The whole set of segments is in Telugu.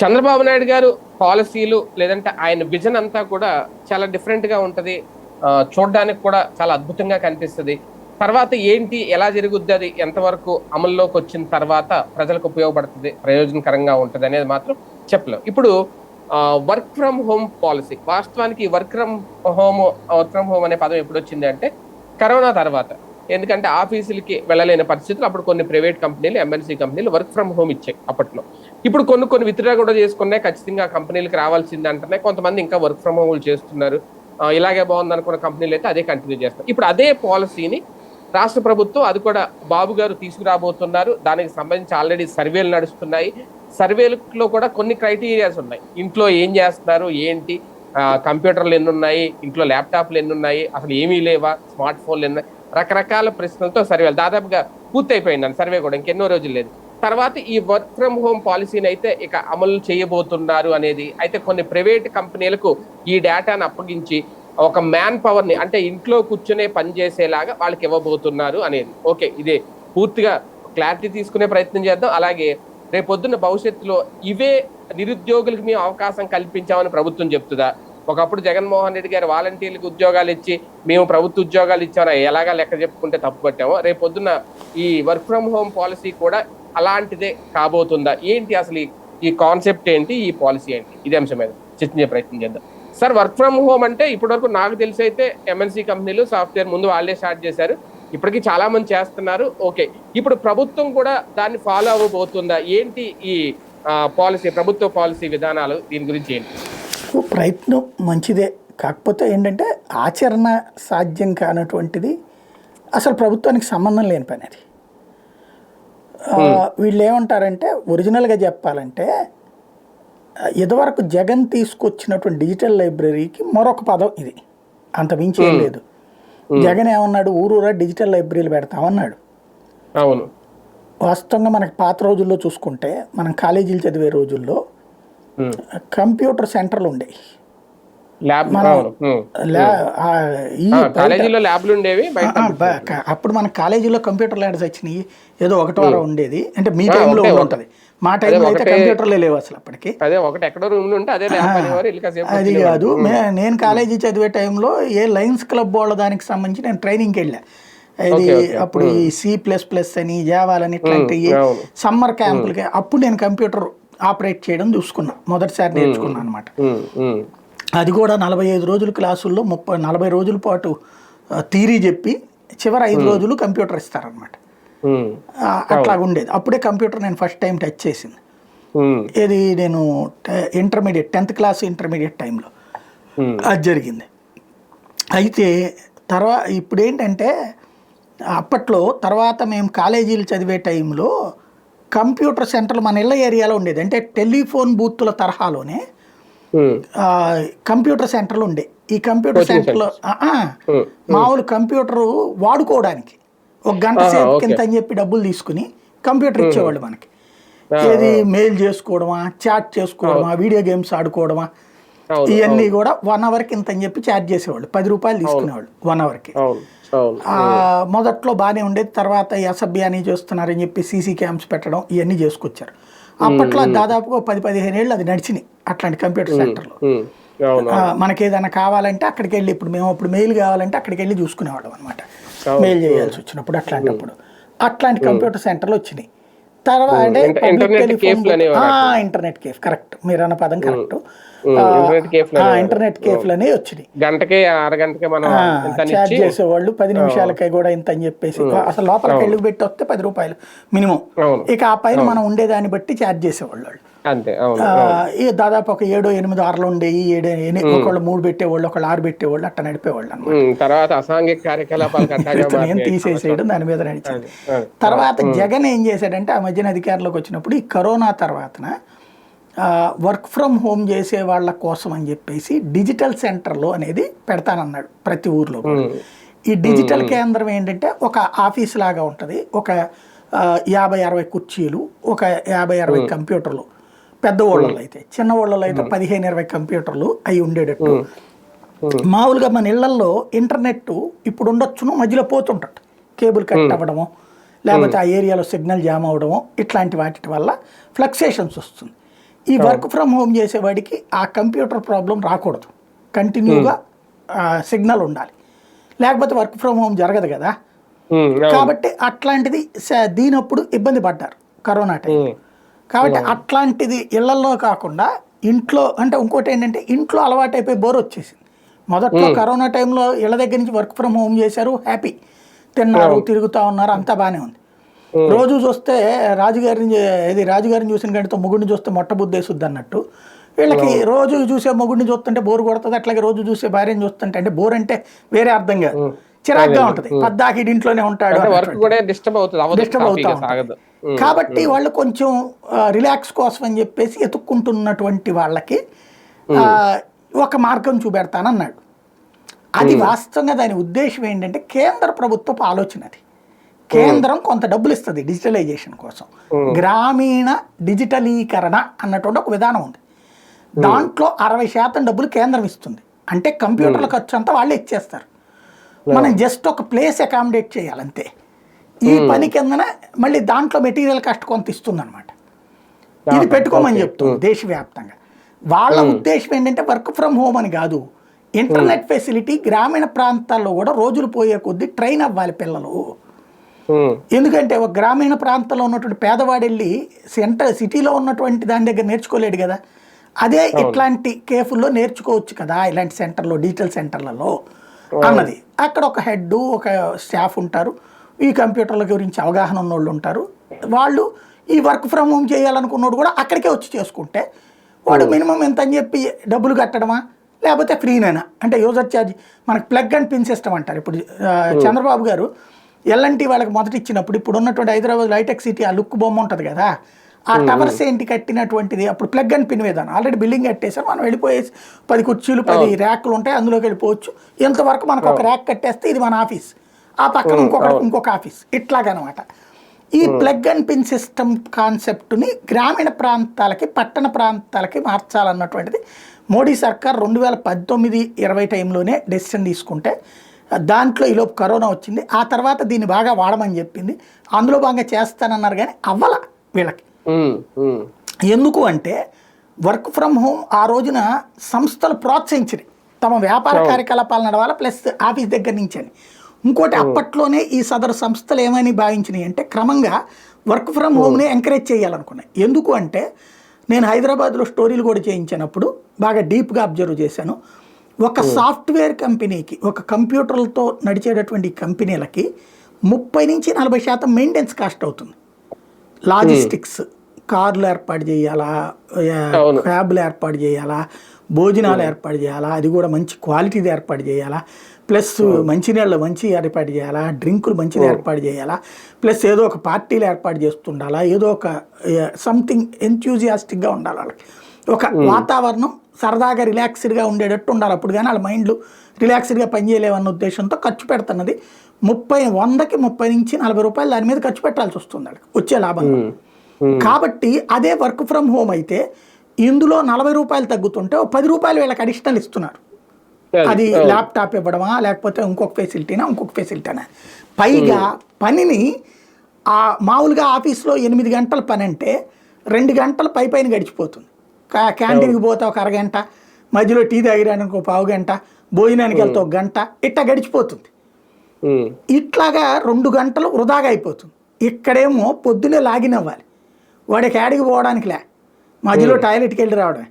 చంద్రబాబు నాయుడు గారు పాలసీలు లేదంటే ఆయన విజన్ అంతా కూడా చాలా డిఫరెంట్గా ఉంటది. చూడడానికి కూడా చాలా అద్భుతంగా కనిపిస్తుంది. తర్వాత ఏంటి ఎలా జరుగుద్ది అది ఎంతవరకు అమల్లోకి వచ్చిన తర్వాత ప్రజలకు ఉపయోగపడుతుంది ప్రయోజనకరంగా ఉంటుంది అనేది మాత్రం చెప్పలేం. ఇప్పుడు వర్క్ ఫ్రమ్ హోమ్ పాలసీ వాస్తవానికి work from home work from home అనే పదం ఎప్పుడు వచ్చింది అంటే కరోనా తర్వాత. ఎందుకంటే ఆఫీసులకి వెళ్ళలేని పరిస్థితులు అప్పుడు కొన్ని ప్రైవేట్ కంపెనీలు ఎంఎన్సీ కంపెనీలు వర్క్ ఫ్రమ్ హోమ్ ఇచ్చాయి అప్పట్లో. ఇప్పుడు కొన్ని కొన్ని విత్డ్రా కూడా చేసుకున్నాయి ఖచ్చితంగా కంపెనీలకు రావాల్సింది అంటున్నాయి. కొంతమంది ఇంకా వర్క్ ఫ్రమ్ హోమ్ చేస్తున్నారు. ఇలాగే బాగుంది అనుకున్న కంపెనీలు అయితే అదే కంటిన్యూ చేస్తారు ఇప్పుడు అదే పాలసీని రాష్ట్ర ప్రభుత్వం అది కూడా బాబు గారు తీసుకురాబోతున్నారు. దానికి సంబంధించి ఆల్రెడీ సర్వేలు నడుస్తున్నాయి. సర్వేలో కూడా కొన్ని క్రైటీరియాస్ ఉన్నాయి. ఇంట్లో ఏం చేస్తున్నారు ఏంటి? కంప్యూటర్లు ఎన్ని ఉన్నాయి? ఇంట్లో ల్యాప్టాప్లు ఎన్ని ఉన్నాయి? అసలు ఏమీ లేవా? స్మార్ట్ ఫోన్లు ఎన్ని రకరకాల ప్రశ్నలతో సర్వేలు. దాదాపుగా పూర్తయిపోయిందండి సర్వే కూడా ఇంకెన్నో రోజులు లేదు. తర్వాత ఈ వర్క్ ఫ్రమ్ హోమ్ పాలసీని అయితే ఇక అమలు చేయబోతున్నారు అనేది అయితే కొన్ని ప్రైవేట్ కంపెనీలకు ఈ డేటాను అప్పగించి ఒక మ్యాన్ పవర్ని అంటే ఇంట్లో కూర్చునే పని చేసేలాగా వాళ్ళకి ఇవ్వబోతున్నారు అనేది. ఓకే ఇదే పూర్తిగా క్లారిటీ తీసుకునే ప్రయత్నం చేద్దాం. అలాగే రేపొద్దున భవిష్యత్తులో ఇవే నిరుద్యోగులకు మేము అవకాశం కల్పించామని ప్రభుత్వం చెప్తుందా? ఒకప్పుడు జగన్మోహన్ రెడ్డి గారు వాలంటీర్లకు ఉద్యోగాలు ఇచ్చి మేము ప్రభుత్వ ఉద్యోగాలు ఇచ్చామని ఎలాగా లెక్క చెప్పుకుంటే తప్పు పట్టామో పొద్దున్న ఈ వర్క్ ఫ్రమ్ హోమ్ పాలసీ కూడా అలాంటిదే కాబోతుందా? ఏంటి అసలు ఈ- ఈ కాన్సెప్ట్ ఏంటి? ఈ పాలసీ ఏంటి? ఇదే అంశం మీద చర్చించే ప్రయత్నం చేద్దాం. సార్ వర్క్ ఫ్రమ్ హోమ్ అంటే ఇప్పటివరకు నాకు తెలిసి అయితే ఎంఎన్సీ కంపెనీలు సాఫ్ట్వేర్ ముందు వాళ్ళే స్టార్ట్ చేశారు. ఇప్పటికీ చాలా మంది చేస్తున్నారు. ఓకే. ఇప్పుడు ప్రభుత్వం కూడా దాన్ని ఫాలో అవ్వబోతుందా? ఏంటి ఈ పాలసీ ప్రభుత్వ పాలసీ విధానాలు? దీని గురించి ఏంటి? ప్రయత్నం మంచిదే. కాకపోతే ఏంటంటే ఆచరణ సాధ్యం కానటువంటిది అసలు ప్రభుత్వానికి సంబంధం లేని పని అది. వీళ్ళు ఏమంటారంటే ఒరిజినల్గా చెప్పాలంటే ఇదివరకు జగన్ తీసుకొచ్చినటువంటి డిజిటల్ లైబ్రరీకి మరొక పదం ఇది. అంత మించి ఏం లేదు. జగన్ ఏమన్నాడు ఊరూరా డిజిటల్ లైబ్రరీలు పెడతామన్నాడు. అవును. వాస్తవంగా మనకి పాత రోజుల్లో చూసుకుంటే మనం కాలేజీలు చదివే రోజుల్లో. కంప్యూటర్ సెంటర్లు ఉండేవి ల్యాబ్ కాలేజీలో ల్యాబ్లు ఉండేవి అప్పుడు మన కాలేజీలో కంప్యూటర్ ల్యాబ్స్ వచ్చినాయి. ఏదో ఒకటి వారం ఉండేది. అంటే మీ టైంలో ఉంటుంది. మా టైంలో అయితే కంప్యూటర్లే లేవు అసలు అప్పటికి. అదే ఒకటి ఎక్కడో రూమ్ ఉంటే అదే ల్యాబ్ అనేవారు ఇల్లు కాసేపు అది కూర్చునేవారు. కాదు. మే- నేను కాలేజీ చదివే టైంలో ఏ లయన్స్ క్లబ్ వాళ్ళ దానికి సంబంధించి నేను ట్రైనింగ్కి వెళ్ళా. ఇది. అప్పుడు ఈ సి ప్లస్ ప్లస్ అని జావాలని అవును. సమ్మర్ క్యాంపులకి అప్పుడు నేను కంప్యూటర్ ఆపరేట్ చేయడం చూసుకున్నా. మొదటిసారి నేర్చుకున్నాను అనమాట. అది కూడా నలభై ఐదు రోజుల క్లాసుల్లో ముప్పై నలభై రోజుల పాటు థీరీ చెప్పి చివరి ఐదు రోజులు కంప్యూటర్ ఇస్తారనమాట అట్లా ఉండేది. అప్పుడే కంప్యూటర్ నేను ఫస్ట్ టైం టచ్ చేసింది. ఇది నేను ఇంటర్మీడియట్ టెన్త్ క్లాస్ ఇంటర్మీడియట్ టైంలో. అది జరిగింది. అయితే తర్వాత ఇప్పుడు ఏంటంటే అప్పట్లో తర్వాత మేము కాలేజీలు చదివే టైంలో కంప్యూటర్ సెంటర్లు మన ఇళ్ళ ఏరియాలో ఉండేది. అంటే టెలిఫోన్ బూత్ల తరహాలోనే కంప్యూటర్ సెంటర్లు ఉండే. ఈ కంప్యూటర్ సెంటర్లో. మామూలు కంప్యూటర్ వాడుకోవడానికి ఒక గంట సేపు. కింద అని చెప్పి డబ్బులు తీసుకుని కంప్యూటర్ ఇచ్చేవాళ్ళు మనకి. ఏది మెయిల్ చేసుకోవడమా చాట్ చేసుకోవడమా వీడియో గేమ్స్ ఆడుకోవడమా ఇవన్నీ కూడా వన్ అవర్కి ఇంత అని చెప్పి ఛార్జ్ చేసేవాళ్ళు. పది రూపాయలు తీసుకునేవాళ్ళు వన్ అవర్కి. మొదట్లో బాగానే ఉండేది తర్వాత అసభ్యాన్ని చేస్తున్నారని చెప్పి సీసీ క్యామ్స్ పెట్టడం ఇవన్నీ చేసుకొచ్చారు. అప్పట్లో దాదాపుగా పది పదిహేను ఏళ్ళు అది నడిచినాయి అట్లాంటి కంప్యూటర్ సెంటర్లో. మనకి ఏదైనా కావాలంటే అక్కడికి వెళ్ళి ఇప్పుడు మేము అప్పుడు మెయిల్ కావాలంటే అక్కడికి వెళ్ళి చూసుకునేవాళ్ళం అనమాట. మెయిల్ చేయాల్సి వచ్చినప్పుడు అట్లాంటప్పుడు. అట్లాంటి కంప్యూటర్ సెంటర్లు వచ్చినాయి. తర్వాత ఇంటర్నెట్ కేఫ్ కరెక్ట్. మీరు అన్న పదం కరెక్ట్. ఇంటర్నెట్ కేఫ్లు అనేవి. వచ్చినాయి. గంటకి అరగంటకి మనం ఇంత ఛార్జ్ చేసేవాళ్ళు పది నిమిషాలకి కూడా ఇంత అని చెప్పేసి. అసలు లోపలికి వెళ్ళి పెట్టి వస్తే పది రూపాయలు మినిమం. ఇక ఆ పైన మనం ఉండేదాన్ని బట్టి ఛార్జ్ చేసేవాళ్ళు అంతే ఈ దాదాపు ఒక ఏడో ఎనిమిది ఆరులు ఉండేవి ఏడు ఒకళ్ళు మూడు పెట్టేవాళ్ళు ఒకళ్ళు ఆరు పెట్టేవాళ్ళు అట్లా నడిపేవాళ్ళు అనమాట తర్వాత అసాంఘిక కార్యకలాపాలు తీసేసేయడం దాని మీద నడిచింది తర్వాత జగన్ ఏం చేశాడంటే ఆ మధ్యన అధికారంలోకి వచ్చినప్పుడు ఈ కరోనా తర్వాతన వర్క్ ఫ్రమ్ హోమ్ చేసే వాళ్ళ కోసం అని చెప్పేసి డిజిటల్ సెంటర్లు అనేది పెడతానన్నాడు ప్రతి ఊర్లో. ఈ డిజిటల్ కేంద్రం ఏంటంటే ఒక ఆఫీస్ లాగా ఉంటుంది. ఒక యాభై అరవై కుర్చీలు ఒక యాభై అరవై కంప్యూటర్లు పెద్ద ఊళ్ళలో అయితే చిన్న ఊళ్ళలో అయితే పదిహేను ఇరవై కంప్యూటర్లు అవి ఉండేటట్టు. మామూలుగా మన ఇళ్ళల్లో ఇంటర్నెట్ ఇప్పుడు ఉండొచ్చును మధ్యలో పోతుంటది. కేబుల్ కట్ అవ్వడము లేకపోతే ఆ ఏరియాలో సిగ్నల్ జామ్ అవ్వడము ఇట్లాంటి వాటి వల్ల ఫ్లక్సేషన్స్ వస్తుంది. ఈ వర్క్ ఫ్రమ్ హోమ్ చేసేవాడికి ఆ కంప్యూటర్ ప్రాబ్లం రాకూడదు. కంటిన్యూగా సిగ్నల్ ఉండాలి. లేకపోతే వర్క్ ఫ్రమ్ హోమ్ జరగదు కదా. కాబట్టి అట్లాంటిది దీనప్పుడు ఇబ్బంది పడ్డారు కరోనా టైం కాబట్టి అట్లాంటిది ఇళ్ళలో కాకుండా ఇంట్లో అంటే ఇంకోటి ఏంటంటే ఇంట్లో అలవాటైపోయి బోర్ వచ్చేసింది. మొదట్లో కరోనా టైంలో ఇళ్ళ దగ్గర నుంచి వర్క్ ఫ్రమ్ హోమ్ చేశారు హ్యాపీ. తిన్నారు తిరుగుతా ఉన్నారు అంతా బాగానే ఉంది. రోజు చూస్తే రాజుగారిని ఇది రాజుగారిని చూసిన గంటతో మొగుడిని చూస్తే మొట్ట బుద్ధేసుద్ది అన్నట్టు. వీళ్ళకి రోజు చూసే మొగుడిని చూస్తుంటే బోర్ కొడుతుంది అట్లాగే రోజు చూసే భార్యని చూస్తుంటే అంటే బోర్ అంటే వేరే అర్థం కాదు. చిరాగ్గా ఉంటుంది. పద్దాకి ఇంట్లోనే ఉంటాడు డిస్టర్బ్ అవుతుంది కాబట్టి వాళ్ళు కొంచెం రిలాక్స్ కోసం అని చెప్పేసి ఎత్తుక్కుంటున్నటువంటి వాళ్ళకి ఒక మార్గం చూపెడతానన్నాడు. అది వాస్తవంగా దాని ఉద్దేశం ఏంటంటే కేంద్ర ప్రభుత్వపు ఆలోచన అది. కేంద్రం కొంత డబ్బులు ఇస్తుంది డిజిటలైజేషన్ కోసం. గ్రామీణ డిజిటలీకరణ అన్నటువంటి ఒక విధానం ఉంది. దాంట్లో అరవై శాతం డబ్బులు కేంద్రం ఇస్తుంది. అంటే కంప్యూటర్ల ఖర్చు అంతా వాళ్ళే ఇచ్చేస్తారు. మనం జస్ట్ ఒక ప్లేస్ అకామిడేట్ చేయాలి అంతే ఈ పని కిందన మళ్ళీ దాంట్లో మెటీరియల్ కాస్ట్ కొంత ఇస్తుంది అనమాట ఇది పెట్టుకోమని చెప్తుంది దేశవ్యాప్తంగా. వాళ్ళ ఉద్దేశం ఏంటంటే వర్క్ ఫ్రమ్ హోమ్ అని కాదు. ఇంటర్నెట్ ఫెసిలిటీ గ్రామీణ ప్రాంతాల్లో కూడా రోజులు పోయే కొద్దీ ట్రైన్ అవ్వాలి పిల్లలు. ఎందుకంటే ఒక గ్రామీణ ప్రాంతంలో ఉన్నటువంటి పేదవాడు వెళ్ళి సెంటర్ సిటీలో ఉన్నటువంటి దాని దగ్గర నేర్చుకోలేడు కదా. అదే ఇట్లాంటి కేఫుల్లో నేర్చుకోవచ్చు కదా ఇలాంటి సెంటర్లో డిజిటల్ సెంటర్లలో అన్నది. అక్కడ ఒక హెడ్ ఒక స్టాఫ్ ఉంటారు. ఈ కంప్యూటర్ల గురించి అవగాహన ఉన్నోళ్ళు ఉంటారు. వాళ్ళు ఈ వర్క్ ఫ్రమ్ హోమ్ చేయాలనుకున్నోడు కూడా అక్కడికే వచ్చి చేసుకుంటే వాడు మినిమం ఎంత అని చెప్పి డబ్బులు కట్టడమా? లేకపోతే ఫ్రీనేనా? అంటే యూజర్ ఛార్జ్ మనకి ప్లగ్ అండ్ పిన్ సిస్టమ్ అంటారు. ఇప్పుడు చంద్రబాబు గారు ఎల్ఎన్టీ వాళ్ళకి మొదట ఇచ్చినప్పుడు ఇప్పుడు ఉన్నటువంటి హైదరాబాద్ హైటెక్ సిటీ ఆ లుక్ బొమ్మ ఉంటుంది కదా? ఆ టవర్స్ ఏంటి కట్టినటువంటిది? అప్పుడు ప్లగ్ అండ్ పిన్ విధానం ఆల్రెడీ బిల్డింగ్ కట్టేసారు మనం వెళ్ళిపోయేసి పది కుర్చీలు పది ర్యాక్లు ఉంటాయి అందులోకి వెళ్ళిపోవచ్చు. ఇంతవరకు మనకు ఒక ర్యాక్ కట్టేస్తే ఇది మన ఆఫీస్. ఆ పక్కన ఇంకొక ఇంకొక ఆఫీస్. ఇట్లాగనమాట. ఈ ప్లగ్ అండ్ పిన్ సిస్టమ్ కాన్సెప్ట్ని గ్రామీణ ప్రాంతాలకి పట్టణ ప్రాంతాలకి మార్చాలన్నటువంటిది మోడీ సర్కార్ రెండు వేల పద్దొమ్మిది ఇరవై టైంలోనే డెసిషన్ తీసుకుంటే దాంట్లో ఈలోపు కరోనా వచ్చింది. ఆ తర్వాత దీన్ని బాగా వాడమని చెప్పింది. అందులో బాగా చేస్తానన్నారు కానీ అవ్వల వీళ్ళకి. ఎందుకు అంటే వర్క్ ఫ్రమ్ హోమ్ ఆ రోజున సంస్థలు ప్రోత్సహించినాయి. తమ వ్యాపార కార్యకలాపాలు నడవాలి ప్లస్ ఆఫీస్ దగ్గర నుంచి అని ఇంకోటి అప్పట్లోనే ఈ సదరు సంస్థలు ఏమని భావించినాయి అంటే క్రమంగా వర్క్ ఫ్రమ్ హోమ్ని ఎంకరేజ్ చేయాలనుకున్నాయి ఎందుకు అంటే నేను హైదరాబాద్లో స్టోరీలు కూడా చేయించినప్పుడు బాగా డీప్గా అబ్జర్వ్ చేశాను. ఒక సాఫ్ట్వేర్ కంపెనీకి ఒక కంప్యూటర్లతో నడిచేటటువంటి కంపెనీలకి ముప్పై నుంచి నలభై శాతం మెయింటెనెన్స్ కాస్ట్ అవుతుంది. లాజిస్టిక్స్ కార్లు ఏర్పాటు చేయాలా. క్యాబ్లు ఏర్పాటు చేయాలా భోజనాలు ఏర్పాటు చేయాలా అది కూడా మంచి క్వాలిటీది ఏర్పాటు చేయాలా ప్లస్ మంచినీళ్ళు మంచి ఏర్పాటు చేయాలా డ్రింకులు మంచిది ఏర్పాటు చేయాలా ప్లస్ ఏదో ఒక పార్టీలు ఏర్పాటు చేస్తుండాలా ఏదో ఒక సంథింగ్ ఎంతూజియాస్టిక్గా ఉండాలి వాళ్ళకి. ఒక వాతావరణం సరదాగా రిలాక్స్డ్గా ఉండేటట్టు ఉండాలి. అప్పుడు కానీ వాళ్ళ మైండ్లు రిలాక్స్డ్గా పనిచేయలేవన్న ఉద్దేశంతో ఖర్చు పెడుతున్నది. ముప్పై వందకి ముప్పై నుంచి నలభై రూపాయలు దాని మీద ఖర్చు పెట్టాల్సి వస్తుంది వాళ్ళకి వచ్చే లాభం కాబట్టి అదే వర్క్ ఫ్రమ్ హోమ్ అయితే ఇందులో నలభై రూపాయలు తగ్గుతుంటే పది రూపాయలు వీళ్ళకి అడిషనల్ ఇస్తున్నారు. అది ల్యాప్టాప్ ఇవ్వడమా లేకపోతే ఇంకొక ఫెసిలిటీనా ఇంకొక ఫెసిలిటీనా? పైగా పనిని ఆ మామూలుగా ఆఫీస్లో ఎనిమిది గంటల పని అంటే రెండు గంటలు పై పైన గడిచిపోతుంది. క్యాంటీన్కి పోతే ఒక అరగంట మధ్యలో టీ తాగిరానికి ఒక పావు గంట భోజనానికి వెళ్తే ఒక గంట ఇట్లా గడిచిపోతుంది. ఇట్లాగా రెండు గంటలు వృధాగా అయిపోతుంది. ఇక్కడేమో పొద్దునే లాగిన్ అవ్వాలి. వాడికి యాడికి పోవడానికి లే. మధ్యలో టాయిలెట్కి వెళ్ళి రావడమే.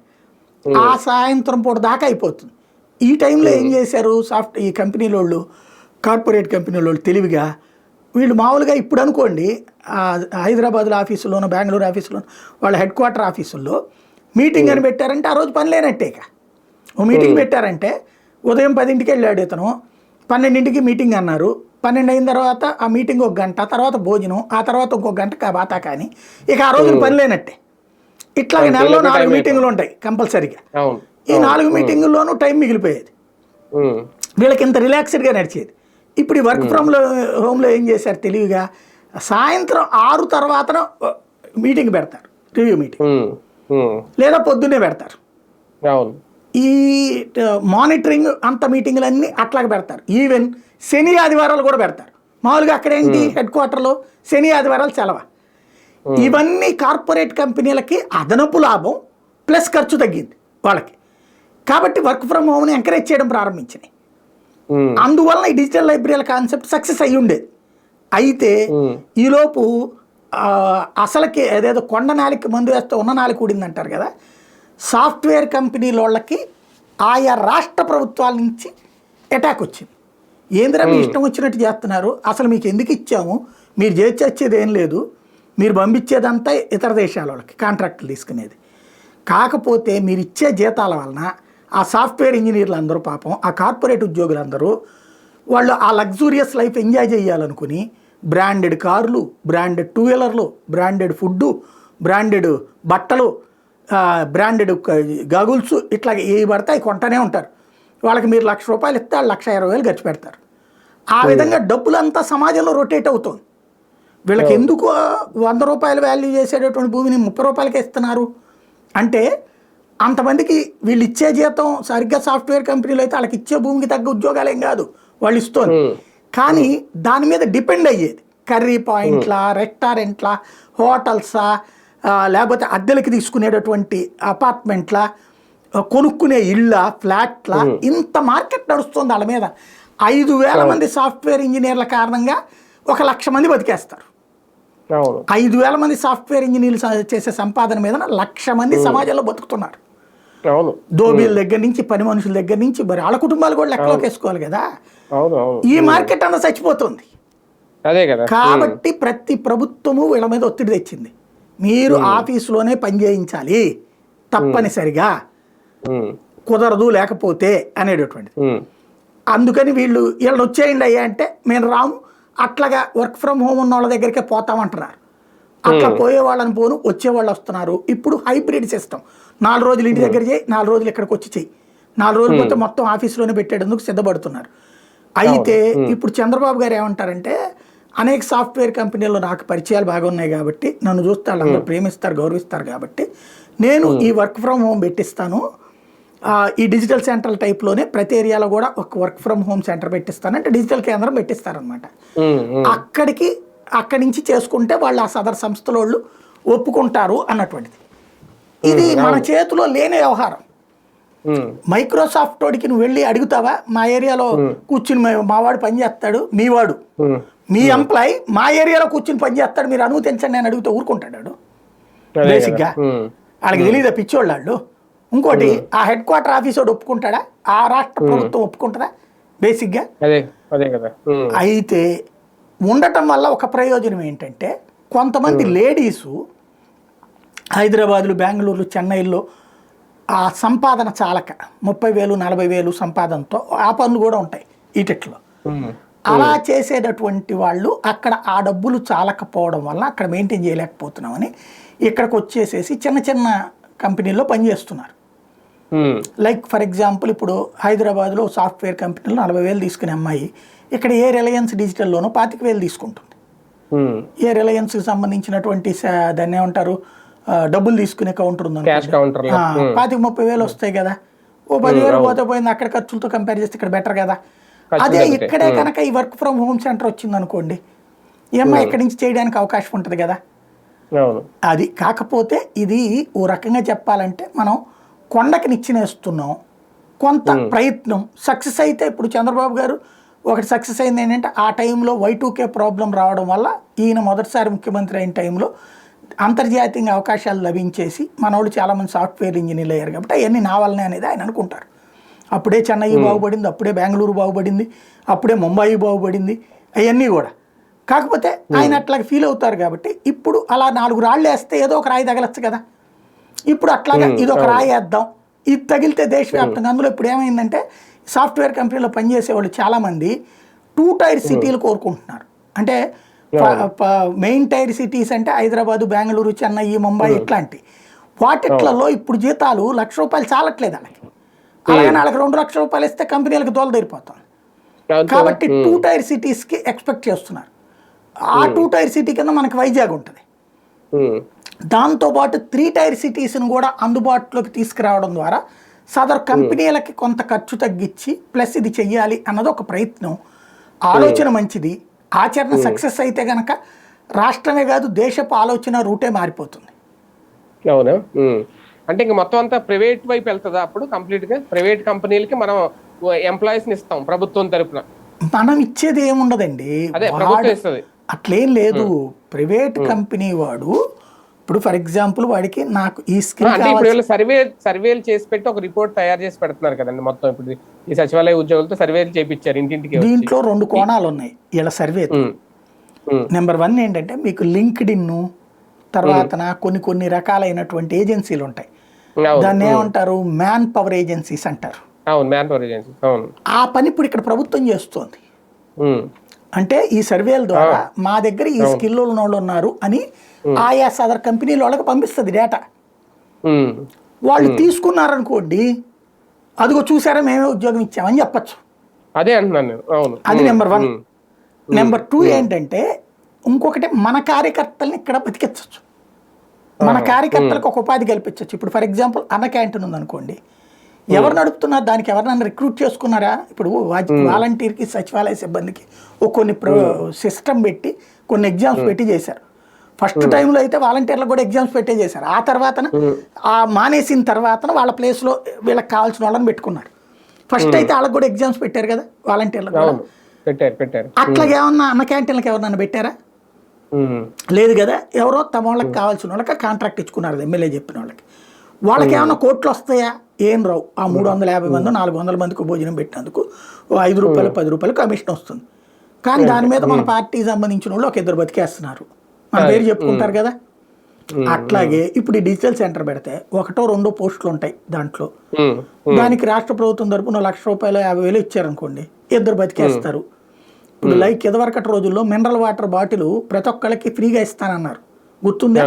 ఆ సాయంత్రం పూట దాకా అయిపోతుంది. ఈ టైంలో ఏం చేశారు? సాఫ్ట్ ఈ కంపెనీల వాళ్ళు కార్పొరేట్ కంపెనీల వాళ్ళు తెలివిగా వీళ్ళు మామూలుగా ఇప్పుడు అనుకోండి హైదరాబాద్లో ఆఫీసుల్లోనూ బెంగళూరు ఆఫీసులోనూ వాళ్ళ హెడ్ క్వార్టర్ ఆఫీసుల్లో మీటింగ్ అని పెట్టారంటే ఆ రోజు పని లేనట్టే ఇక. ఓ మీటింగ్ పెట్టారంటే ఉదయం పదింటికి వెళ్ళాడు ఇతను. పన్నెండింటికి మీటింగ్ అన్నారు. పన్నెండు అయిన తర్వాత ఆ మీటింగ్ ఒక గంట తర్వాత భోజనం ఆ తర్వాత ఇంకొక గంట కా- బాతా కానీ. ఇక ఆ రోజున పని లేనట్టే. ఇట్లాగే నెలలో నాలుగు మీటింగులు ఉంటాయి కంపల్సరీగా. ఈ నాలుగు మీటింగుల్లోనూ టైం మిగిలిపోయేది. వీళ్ళకి ఇంత రిలాక్స్డ్గా నడిచేది. ఇప్పుడు ఈ వర్క్ ఫ్రమ్ హోమ్లో ఏం చేశారు తెలివిగా? సాయంత్రం ఆరు తర్వాత మీటింగ్ పెడతారు. Review meeting. లేదా పొద్దున్నే పెడతారు. ఈ మానిటరింగ్ అంత మీటింగ్లన్నీ అట్లాగే పెడతారు. ఈవెన్ శని ఆదివారాలు కూడా పెడతారు. మామూలుగా అక్కడ ఏంటి? హెడ్ క్వార్టర్లో శని ఆదివారాలు సెలవు. ఇవన్నీ కార్పొరేట్ కంపెనీలకి అదనపు లాభం ప్లస్ ఖర్చు తగ్గింది వాళ్ళకి. కాబట్టి వర్క్ ఫ్రమ్ హోమ్ని ఎంకరేజ్ చేయడం ప్రారంభించినాయి. ఉమ్, అందువలన ఈ డిజిటల్ లైబ్రరీల కాన్సెప్ట్ సక్సెస్ అయ్యి ఉండేది అయితే ఈలోపు అసలుకి అదేదో కొండ నాలికి మందు వేస్తే ఉన్న నాలికి ఊడింది అంటారు కదా. సాఫ్ట్వేర్ కంపెనీల వాళ్ళకి ఆయా రాష్ట్ర ప్రభుత్వాల నుంచి అటాక్ వచ్చింది. ఏందిరా మీ ఇష్టం వచ్చినట్టు చేస్తున్నారు? అసలు మీకు ఎందుకు ఇచ్చాము? మీరు చేసేది ఏం లేదు. మీరు పంపించేదంతా ఇతర దేశాల వాళ్ళకి కాంట్రాక్టులు తీసుకునేది. కాకపోతే మీరు ఇచ్చే జీతాల వలన ఆ సాఫ్ట్వేర్ ఇంజనీర్లు అందరూ పాపం ఆ కార్పొరేట్ ఉద్యోగులందరూ వాళ్ళు ఆ లగ్జూరియస్ లైఫ్ ఎంజాయ్ చేయాలనుకుని బ్రాండెడ్ కార్లు బ్రాండెడ్ టూ వీలర్లు బ్రాండెడ్ ఫుడ్డు బ్రాండెడ్ బట్టలు బ్రాండెడ్ గగుల్స్ ఇట్లా ఏ పడితే అవి కొంటూనే ఉంటారు. వాళ్ళకి మీరు లక్ష రూపాయలు ఇస్తే వాళ్ళు లక్ష ఇరవై వేలు ఖర్చు పెడతారు. ఆ విధంగా డబ్బులంతా సమాజంలో రొటేట్ అవుతుంది. వీళ్ళకి ఎందుకు వంద రూపాయలు వాల్యూ చేసేటటువంటి భూమిని ముప్పై రూపాయలకి ఇస్తున్నారు? అంటే అంతమందికి వీళ్ళు ఇచ్చే జీతం సరిగ్గా సాఫ్ట్వేర్ కంపెనీలు అయితే వాళ్ళకి ఇచ్చే భూమికి తగ్గ ఉద్యోగాలు ఏం కాదు. వాళ్ళు ఇస్తుంది. కానీ దాని మీద డిపెండ్ అయ్యేది. కర్రీ పాయింట్లా రెస్టారెంట్లా హోటల్సా లేకపోతే అద్దెలకి తీసుకునేటటువంటి అపార్ట్మెంట్లా కొనుక్కునే ఇళ్ళ ఫ్లాట్ల ఇంత మార్కెట్ నడుస్తుంది వాళ్ళ మీద. ఐదు వేల మంది సాఫ్ట్వేర్ ఇంజనీర్ల కారణంగా ఒక లక్ష మంది బతికేస్తారు. ఐదు వేల మంది సాఫ్ట్వేర్ ఇంజనీర్లు చేసే సంపాదన మీద లక్ష మంది సమాజంలో బతుకుతున్నారు. అవును. దోబీల దగ్గర నుంచి పని మనుషుల దగ్గర నుంచి మరి వాళ్ళ కుటుంబాలు కూడా లెక్కలోకి వేసుకోవాలి కదా? ఈ మార్కెట్ అంతా చచ్చిపోతుంది. అదే కదా. కాబట్టి ప్రతి ప్రభుత్వము వీళ్ళ మీద ఒత్తిడి తెచ్చింది. మీరు ఆఫీసులోనే పని చేయించాలి. తప్పనిసరిగా. కుదరదు లేకపోతే అనేటటువంటిది. అందుకని వీళ్ళు వీళ్ళని వచ్చేయండి అయ్యా అంటే మేము రాము అట్లాగా వర్క్ ఫ్రమ్ హోమ్ ఉన్న వాళ్ళ దగ్గరికే పోతామంటున్నారు. అట్లా పోయే వాళ్ళని పోను వచ్చే వాళ్ళు వస్తున్నారు. ఇప్పుడు హైబ్రిడ్ సిస్టమ్. నాలుగు రోజులు ఇంటి దగ్గర చేయి నాలుగు రోజులు ఇక్కడికి వచ్చి చెయ్యి నాలుగు రోజులు పోతే మొత్తం ఆఫీస్లోనే పెట్టేందుకు సిద్ధపడుతున్నారు. అయితే ఇప్పుడు చంద్రబాబు గారు ఏమంటారంటే అనేక సాఫ్ట్వేర్ కంపెనీల్లో నాకు పరిచయాలు బాగా ఉన్నాయి కాబట్టి నన్ను చూస్తే వాళ్ళందరూ ప్రేమిస్తారు గౌరవిస్తారు కాబట్టి నేను ఈ వర్క్ ఫ్రమ్ హోమ్ పెట్టిస్తాను. ఈ డిజిటల్ సెంటర్ టైప్లోనే ప్రతి ఏరియాలో కూడా ఒక వర్క్ ఫ్రమ్ హోమ్ సెంటర్ పెట్టిస్తాను. అంటే డిజిటల్ కేంద్రం పెట్టిస్తారనమాట అక్కడికి అక్కడి నుంచి చేసుకుంటే వాళ్ళు ఆ సదర్ సంస్థల వాళ్ళు ఒప్పుకుంటారు అన్నటువంటిది. ఇది మన చేతిలో లేని వ్యవహారం. మైక్రోసాఫ్ట్ వాడికి నువ్వు వెళ్ళి అడుగుతావా? మా ఏరియాలో కూర్చుని మా- మావాడు పని చేస్తాడు మీవాడు మీ ఎంప్లాయ్ మా ఏరియాలో కూర్చుని పని చేస్తాడు మీరు అనుమతించండి నేను అడిగితే ఊరుకుంటాడు బేసిక్గా వాళ్ళకి తెలియదా పిచ్చోళ్ళు వాళ్ళు ఇంకోటి ఆ హెడ్ క్వార్టర్ ఆఫీస్ వాడు ఒప్పుకుంటాడా? ఆ రాష్ట్ర ప్రభుత్వం ఒప్పుకుంటుందా? బేసిక్గా అయితే ఉండటం వల్ల ఒక ప్రయోజనం ఏంటంటే కొంతమంది లేడీసు హైదరాబాదులు బెంగళూరు చెన్నైలో ఆ సంపాదన చాలక ముప్పై వేలు నలభై వేలు సంపాదనతో ఆ పనులు కూడా ఉంటాయి ఈటిట్లో అలా చేసేటటువంటి వాళ్ళు అక్కడ ఆ డబ్బులు చాలకపోవడం వల్ల అక్కడ మెయింటైన్ చేయలేకపోతున్నామని ఇక్కడికి వచ్చేసేసి చిన్న చిన్న కంపెనీల్లో పనిచేస్తున్నారు. లైక్ ఫర్ ఎగ్జాంపుల్ ఇప్పుడు హైదరాబాద్లో సాఫ్ట్వేర్ కంపెనీలో నలభై వేలు తీసుకునే అమ్మాయి ఇక్కడ ఏ రిలయన్స్ డిజిటల్లోనో పాతిక వేలు తీసుకుంటుంది. ఏ రిలయన్స్కి సంబంధించినటువంటి దాన్ని ఏమంటారు? డబ్బులు తీసుకునే కౌంటర్ ఉంది పాతిక ముప్పై వేలు వస్తాయి కదా. ఓ పదివేలు పోతే పోయింది అక్కడ ఖర్చులతో కంపేర్ చేస్తే ఇక్కడ బెటర్ కదా. అదే ఇక్కడే కనుక ఈ వర్క్ ఫ్రమ్ హోమ్ సెంటర్ వచ్చింది అనుకోండి అమ్మాయి ఇక్కడి నుంచి చేయడానికి అవకాశం ఉంటుంది కదా. అది కాకపోతే ఇది ఓ రకంగా చెప్పాలంటే మనం కొండకి నిచ్చినేస్తున్నాం. కొంత ప్రయత్నం సక్సెస్ అయితే ఇప్పుడు చంద్రబాబు గారు ఒకటి సక్సెస్ అయింది ఏంటంటే ఆ టైంలో వై టూకే ప్రాబ్లం రావడం వల్ల ఈయన మొదటిసారి ముఖ్యమంత్రి అయిన టైంలో అంతర్జాతీయంగా అవకాశాలు లభించేసి మనోళ్ళు చాలామంది సాఫ్ట్వేర్ ఇంజనీర్లు అయ్యారు కాబట్టి అవన్నీ నా వల్లనే అనేది ఆయన అనుకుంటారు. అప్పుడే చెన్నై బాగుపడింది అప్పుడే బెంగళూరు బాగుపడింది అప్పుడే ముంబై బాగుపడింది అవన్నీ కూడా. కాకపోతే ఆయన అట్లా ఫీల్ అవుతారు కాబట్టి ఇప్పుడు అలా నాలుగు రాళ్ళు వేస్తే ఏదో ఒక రాయి తగలచ్చు కదా. ఇప్పుడు అట్లాగా ఇది ఒక రాయి వేద్దాం. ఇది తగిలితే దేశవ్యాప్తంగా అందులో ఇప్పుడు ఏమైందంటే సాఫ్ట్వేర్ కంపెనీలో పనిచేసే వాళ్ళు చాలామంది టూ టైర్ సిటీలు కోరుకుంటున్నారు. అంటే మెయిన్ టైర్ సిటీస్ అంటే హైదరాబాదు బెంగళూరు చెన్నై ముంబై ఇట్లాంటి. వాటిట్లలో ఇప్పుడు జీతాలు లక్ష రూపాయలు చాలట్లేదు వాళ్ళకి అలాగే వాళ్ళకి రెండు లక్షల రూపాయలు ఇస్తే కంపెనీలకు దోల తీరిపోతాం. అంతే. కాబట్టి టూ టైర్ సిటీస్కి ఎక్స్పెక్ట్ చేస్తున్నారు. ఆ టూ టైర్ సిటీ కింద మనకి వైజాగ్ ఉంటుంది. ఉమ్, దాంతోపాటు త్రీ టైర్ సిటీస్ను కూడా అందుబాటులోకి తీసుకురావడం ద్వారా సదరు కంపెనీలకి కొంత ఖర్చు తగ్గించి ప్లస్ ఇది చెయ్యాలి అన్నది ఒక ప్రయత్నం. ఆలోచన మంచిది. ఆచరణ సక్సెస్ అయితే గనక రాష్ట్రమే కాదు దేశపు ఆలోచన రూటే మారిపోతుంది. అవునా. అంటే ఇంక మొత్తం అంతా ప్రైవేట్ వైపు వెళ్తుందా అప్పుడు కంప్లీట్గా ప్రైవేట్ కంపెనీలకి మనం ఎంప్లాయీస్ ఇస్తాం ప్రభుత్వం తరపున. మనం ఇచ్చేది ఏముండదండి. అదే వాడు- ప్రభుత్వం ఇస్తుంది. అట్లేం లేదు. ప్రైవేట్ కంపెనీ వాడు ఇప్పుడు ఫర్ ఎగ్జాంపుల్ వాడికి నాకు ఈ స్కిల్ సర్వే సర్వేలు చేసి పెట్టి ఒక రిపోర్ట్ తయారు చేసి పెడుతున్నారు కదండి మొత్తం. ఇప్పుడు ఈ సచివాలయ ఉద్యోగులతో సర్వేలు చేపించారు ఇంటింటికి. దీంట్లో రెండు కోణాలు ఉన్నాయి. ఇలా సర్వే నెంబర్ వన్ ఏంటంటే మీకు లింక్డ్ ఇన్ తర్వాత కొన్ని కొన్ని రకాలైనటువంటి ఏజెన్సీలు ఉంటాయి. దాన్ని ఏమంటారు? మ్యాన్ పవర్ ఏజెన్సీస్ అంటారు. అవును మ్యాన్ పవర్ ఏజెన్సీ అవును. ఆ పని ఇప్పుడు ఇక్కడ ప్రభుత్వం చేస్తోంది. అంటే ఈ సర్వేల ద్వారా మా దగ్గర ఈ స్కిల్ ఉన్న వాళ్ళు ఉన్నారు అని ఆయా సదర్ కంపెనీల వాళ్ళకి పంపిస్తుంది డేటా వాళ్ళు తీసుకున్నారనుకోండి అదిగో చూసారా మేమే ఉద్యోగం ఇచ్చామని చెప్పచ్చు. అదే అంటున్నాను నేను. అవును. అది నెంబర్ వన్ నెంబర్ టూ ఏంటంటే ఇంకొకటి మన కార్యకర్తల్ని ఇక్కడ బతికించవచ్చు మన కార్యకర్తలకు ఒక ఉపాధి కల్పించవచ్చు ఇప్పుడు ఫర్ ఎగ్జాంపుల్ అన్న క్యాంటీన్ ఉందనుకోండి ఎవరు నడుపుతున్నారు దానికి ఎవరినైనా రిక్రూట్ చేసుకున్నారా? ఇప్పుడు వాలంటీర్కి సచివాలయ సిబ్బందికి ఒక కొన్ని సిస్టమ్ పెట్టి కొన్ని ఎగ్జామ్స్ పెట్టి చేశారు. ఫస్ట్ టైంలో అయితే వాలంటీర్లకు కూడా ఎగ్జామ్స్ పెట్టే చేశారు. ఆ తర్వాత ఆ మానేసిన తర్వాత వాళ్ళ ప్లేస్లో వీళ్ళకి కావాల్సిన వాళ్ళని పెట్టుకున్నారు. ఫస్ట్ అయితే వాళ్ళకి కూడా ఎగ్జామ్స్ పెట్టారు కదా వాలంటీర్లకు పెట్టారు పెట్టారు. అట్లాగే ఏమన్నా అన్న క్యాంటీన్లకు ఎవరన్నా పెట్టారా? లేదు కదా ఎవరో తమ వాళ్ళకి కావాల్సిన వాళ్ళకి కాంట్రాక్ట్ ఇచ్చుకున్నారు ఎమ్మెల్యే చెప్పిన వాళ్ళకి. వాళ్ళకి ఏమన్నా కోట్లు వస్తాయా ఏం రావు. ఆ మూడు వందల యాభై మంది నాలుగు వందల మందికి భోజనం పెట్టినందుకు ఐదు రూపాయలు పది రూపాయలు కమిషన్ వస్తుంది. కానీ దాని మీద మన పార్టీకి సంబంధించిన వాళ్ళు ఒక ఇద్దరు బతికేస్తున్నారు. మన పేరు చెప్పుకుంటారు కదా? అట్లాగే ఇప్పుడు ఈ డిజిటల్ సెంటర్ పెడితే ఒకటో రెండో పోస్టులు ఉంటాయి దాంట్లో. దానికి రాష్ట్ర ప్రభుత్వం తరపున లక్ష రూపాయలు యాభై వేలు ఇచ్చారనుకోండి ఇద్దరు బతికేస్తారు. ఇప్పుడు లైక్ ఇదివరకటి రోజుల్లో మినరల్ వాటర్ బాటిల్ ప్రతి ఒక్కళ్ళకి ఫ్రీగా ఇస్తానన్నారు. గుర్తుందా?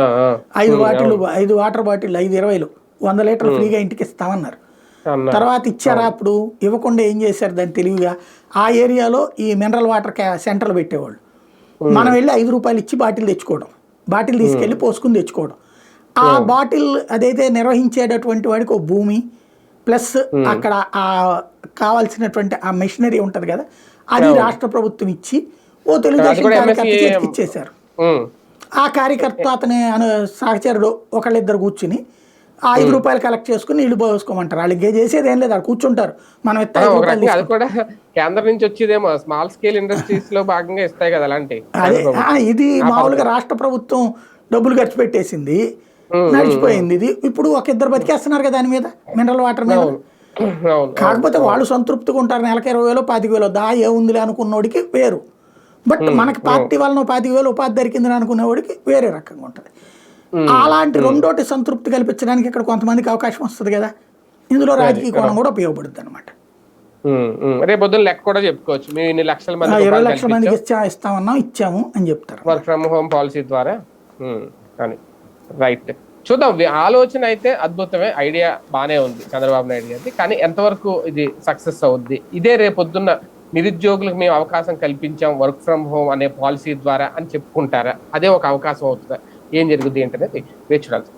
ఐదు బాటిల్ ఐదు వాటర్ బాటిల్ ఐదు ఇరవైలు. వంద లీటర్లు ఫ్రీగా ఇంటికి ఇస్తామన్నారు తర్వాత ఇచ్చారా అప్పుడు? ఇవ్వకుండా ఏం చేశారు దాన్ని తెలివిగా? ఆ ఏరియాలో ఈ మినరల్ వాటర్ సెంటర్లు పెట్టేవాళ్ళు. మనం వెళ్ళి ఐదు రూపాయలు ఇచ్చి బాటిల్ తెచ్చుకోవడం. బాటిల్ తీసుకెళ్ళి పోసుకుని తెచ్చుకోవడం. ఆ బాటిల్ అదైతే నిర్వహించేటటువంటి వాడికి ఒక భూమి ప్లస్ అక్కడ ఆ కావాల్సినటువంటి ఆ మెషినరీ ఉంటది కదా అది రాష్ట్ర ప్రభుత్వం ఇచ్చి ఓ తెలుగుదేశం ఇచ్చేశారు. ఆ కార్యకర్త అతని అను సహచరుడు ఒకళ్ళిద్దరు కూర్చుని ఆ ఐదు రూపాయలు కలెక్ట్ చేసుకుని నీళ్ళు పోసుకోమంటారు వాళ్ళకి చేసేది ఏం లేదు. వాళ్ళు కూర్చుంటారు. మనం రకంగా అది కూడా కేంద్రం నుంచి వచ్చేదేమో. స్మాల్ స్కేల్ ఇండస్ట్రీస్లో భాగంగా ఇస్తాయి కదా అలాంటి ఇది మామూలుగా రాష్ట్ర ప్రభుత్వం డబ్బులు ఖర్చు పెట్టేసింది. నడిచిపోయింది. ఇది ఇప్పుడు ఒక ఇద్దరు బతికేస్తున్నారు కదా దాని మీద మినరల్ వాటర్ మీద. కాకపోతే వాళ్ళు సంతృప్తిగా ఉంటారు. నెలకి ఇరవై వేలు పాతిక వేలు దా ఏముందిలే అనుకున్నోడికి వేరు. బట్ మనకి పార్టీ వలన పాతిక వేలు ఉపాధి దొరికిందని అనుకునేవాడికి వేరే రకంగా ఉంటుంది. అలాంటి రెండోటి సంతృప్తి కల్పించడానికి ఇక్కడ కొంతమందికి అవకాశం వస్తుంది కదా. ఇందులో రాజకీయ కోణం కూడా ఉపయోగపడుతుంది అనమాట. రేపు పొద్దున్న లెక్క కూడా చెప్పుకోవచ్చు. మేము ఇన్ని లక్షల మంది ఇరవై లక్షల మందికి ఇచ్చా ఇస్తామన్నాం ఇచ్చాము అని చెప్తారు. వర్క్ ఫ్రమ్ హోమ్ పాలసీ ద్వారా. అని రైట్. చూద్దాం ఆలోచన అయితే అద్భుతమే. ఐడియా బానే ఉంది చంద్రబాబు నాయుడు గారిది. కానీ ఎంతవరకు ఇది సక్సెస్ అవుద్ది? ఇదే రేపొద్దున్న నిరుద్యోగులకు మేము అవకాశం కల్పించాం వర్క్ ఫ్రమ్ హోమ్ అనే పాలసీ ద్వారా అని చెప్పుకుంటారా? అదే ఒక అవకాశం అవుతుందా. ఏం జరుగుద్ది ఏంటనేది వేచి చూడాల్సి